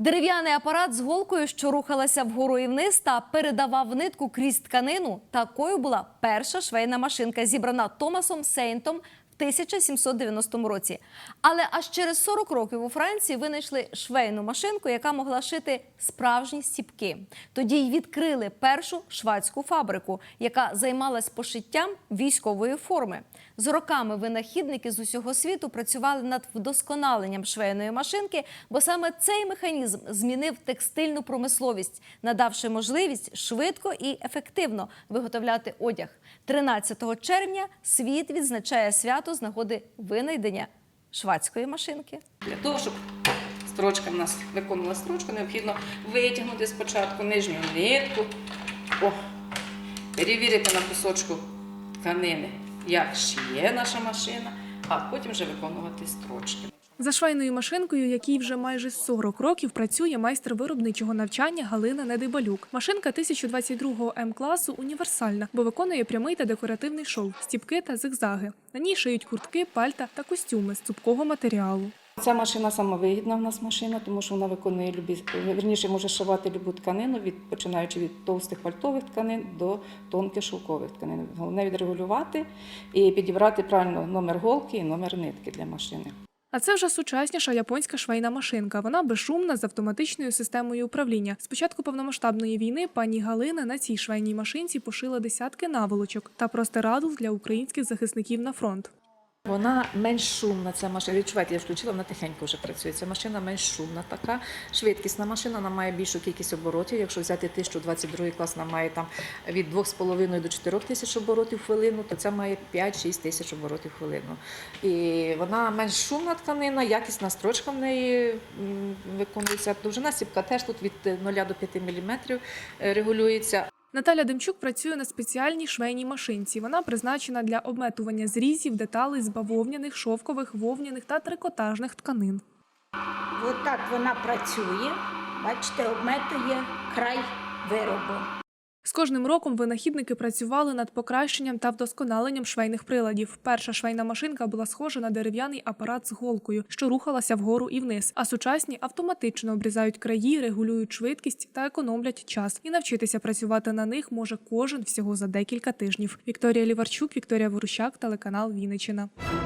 Дерев'яний апарат з голкою, що рухалася вгору і вниз та передавав нитку крізь тканину. Такою була перша швейна машинка, зібрана Томасом Сейнтом 1790 році. Але аж через 40 років у Франції винайшли швейну машинку, яка могла шити справжні стіпки. Тоді й відкрили першу швадську фабрику, яка займалась пошиттям військової форми. З роками винахідники з усього світу працювали над вдосконаленням швейної машинки, бо саме цей механізм змінив текстильну промисловість, надавши можливість швидко і ефективно виготовляти одяг. 13 червня світ відзначає свято з нагоди винайдення швадської машинки. Для того, щоб строчка в нас виконувала строчку, необхідно витягнути спочатку нижню нитку, о, перевірити на кусочку тканини, як шиє наша машина, а потім вже виконувати строчки. За швейною машинкою, якій вже майже 40 років працює майстер виробничого навчання Галина Недибалюк. Машинка 1022 М-класу універсальна, бо виконує прямий та декоративний шов, стіпки та зигзаги. На ній шиють куртки, пальта та костюми з цупкого матеріалу. Ця машина самовигідна в нас машина, тому що вона виконує любі, верніше може шивати любу тканину, від, починаючи від товстих пальтових тканин до тонких шовкових тканин. Головне відрегулювати і підібрати правильно номер голки і номер нитки для машини. А це вже сучасніша японська швейна машинка. Вона безшумна з автоматичною системою управління. З початку повномасштабної війни пані Галина на цій швейній машинці пошила десятки наволочок та простирадл для українських захисників на фронт. Вона менш шумна, ця машина. Відчуваєте, я включила, вона тихенько вже працює. Ця машина менш шумна така. Швидкісна машина, вона має більшу кількість оборотів. Якщо взяти 1022 клас, вона має там від 2,5 до 4 тисяч оборотів в хвилину, то ця має 5-6 тисяч оборотів в хвилину. І вона менш шумна тканина, якісна строчка в неї виконується. Довжина сіпка теж тут від 0 до 5 мм регулюється. Наталя Демчук працює на спеціальній швейній машинці. Вона призначена для обметування зрізів, деталей з бавовняних, шовкових, вовняних та трикотажних тканин. Отак вона працює, бачите, обметує край виробу. З кожним роком винахідники працювали над покращенням та вдосконаленням швейних приладів. Перша швейна машинка була схожа на дерев'яний апарат з голкою, що рухалася вгору і вниз. А сучасні автоматично обрізають краї, регулюють швидкість та економлять час. І навчитися працювати на них може кожен всього за декілька тижнів. Вікторія Ліварчук, Вікторія Ворущак, телеканал Вінниччина.